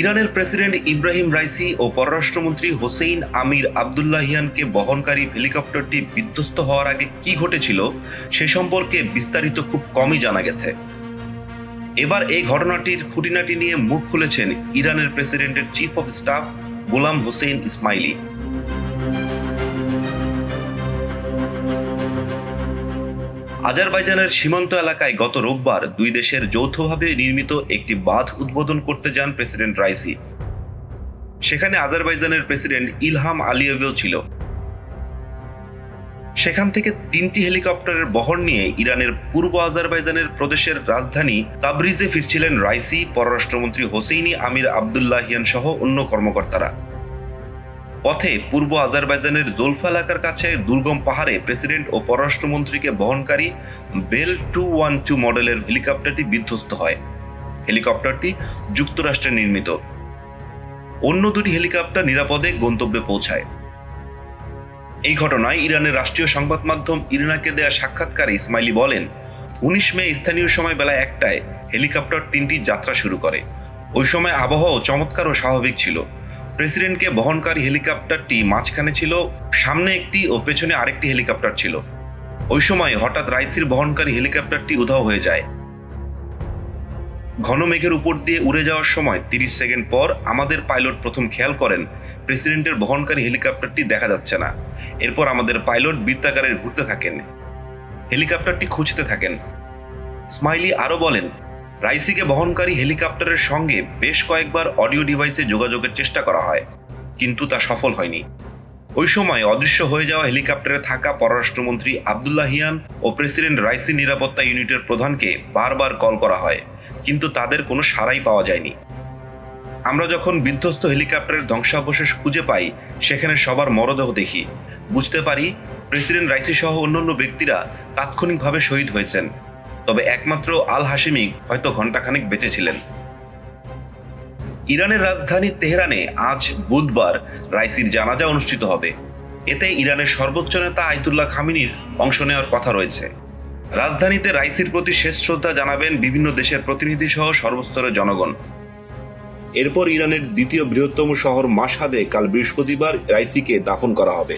ইরানের president Ebrahim Raisi ও পররাষ্ট্রমন্ত্রী Hussein আমির আবদুল্লাহিয়ানকে বহনকারী হেলিকপ্টারটি বিধ্বস্ত হওয়ার আগে কি ঘটেছিল সে সম্পর্কে বিস্তারিত খুব কমই জানা গেছে। এবার এই ঘটনাটির খুঁটিনাটি নিয়ে মুখ খুলেছেন ইরানের প্রেসিডেন্টের chief of staff Gholam Hossein Esmaili. আজারবাইজানের সীমান্ত এলাকায় গত রোববার দুই দেশের যৌথভাবে নির্মিত একটি বাঁধ উদ্বোধন করতে যান প্রেসিডেন্ট রাইসি। সেখানে আজারবাইজানের প্রেসিডেন্ট ইলহাম আলিয়েভও ছিল। সেখান থেকে তিনটি হেলিকপ্টারের বহর নিয়ে ইরানের পূর্ব আজারবাইজানের প্রদেশের রাজধানী তাবরিজে ফিরছিলেন রাইসি, পররাষ্ট্রমন্ত্রী হোসেইনি, আমির আবদুল্লাহিয়ান সহ অন্য কর্মকর্তারা। পথে পূর্ব আজারবাইজানের জোলফা এলাকার কাছে দুর্গম পাহাড়ে প্রেসিডেন্ট ও পররাষ্ট্রমন্ত্রীকে বহনকারী বেল টু ওয়ান টু মডেলের হেলিকপ্টারটি বিধ্বস্ত হয়। হেলিকপ্টারটি যুক্তরাষ্ট্রে নির্মিত। অন্য দুটি হেলিকপ্টার নিরাপদে গন্তব্যে পৌঁছায়। এই ঘটনায় ইরানের রাষ্ট্রীয় সংবাদ মাধ্যম ইরিনাকে দেয়া সাক্ষাৎকারে ইসমাইলি বলেন, উনিশ মে স্থানীয় সময় বেলা একটায় হেলিকপ্টার তিনটি যাত্রা শুরু করে। ওই সময় আবহাওয়াও চমৎকার ও স্বাভাবিক ছিল। প্রেসিডেন্টকে বহনকারী হেলিকপ্টারটি মাঝখানে ছিল, সামনে একটি ও পেছনে আরেকটি হেলিকপ্টার ছিল। ওই সময় হঠাৎ রাইসির বহনকারী হেলিকপ্টারটি উধাও হয়ে যায়। ঘন মেঘের উপর দিয়ে উড়ে যাওয়ার সময় তিরিশ সেকেন্ড পর আমাদের পাইলট প্রথম খেয়াল করেন, প্রেসিডেন্টের বহনকারী হেলিকপ্টারটি দেখা যাচ্ছে না। এরপর আমাদের পাইলট বৃত্তাকারে ঘুরতে থাকেন। হেলিকপ্টারটি খুঁজতে থাকেন। স্মাইলি আরও বলেন রাইসিকে বহনকারী হেলিকপ্টারের সঙ্গে বেশ কয়েকবার অডিও ডিভাইসে যোগাযোগের চেষ্টা করা হয়, কিন্তু তা সফল হয়নি। ওই সময় অদৃশ্য হয়ে যাওয়া হেলিকপ্টারে থাকা পররাষ্ট্রমন্ত্রী আবদুল্লাহিয়ান ও প্রেসিডেন্ট রাইসি নিরাপত্তা ইউনিটের প্রধানকে বারবার কল করা হয়, কিন্তু তাদের কোনো সাড়াই পাওয়া যায়নি। আমরা যখন বিধ্বস্ত হেলিকপ্টারের ধ্বংসাবশেষ খুঁজে পাই, সেখানে সবার মরদেহ দেখি। বুঝতে পারি, প্রেসিডেন্ট রাইসি সহ অন্যান্য ব্যক্তিরা তাৎক্ষণিকভাবে শহীদ হয়েছেন। তবে একমাত্র আল হাসিমি হয়তো ঘণ্টাখানেক বেঁচে ছিলেন। ইরানের রাজধানী তেহরানে আজ বুধবার রাইসির জানাজা অনুষ্ঠিত হবে। এতে ইরানের সর্বোচ্চ নেতা আইতুল্লাহ খামিনির অংশ নেওয়ার কথা রয়েছে। রাজধানীতে রাইসির প্রতি শেষ শ্রদ্ধা জানাবেন বিভিন্ন দেশের প্রতিনিধি সহ সর্বস্তরের জনগণ। এরপর ইরানের দ্বিতীয় বৃহত্তম শহর মাসহাদে কাল বৃহস্পতিবার রাইসিকে দাফন করা হবে।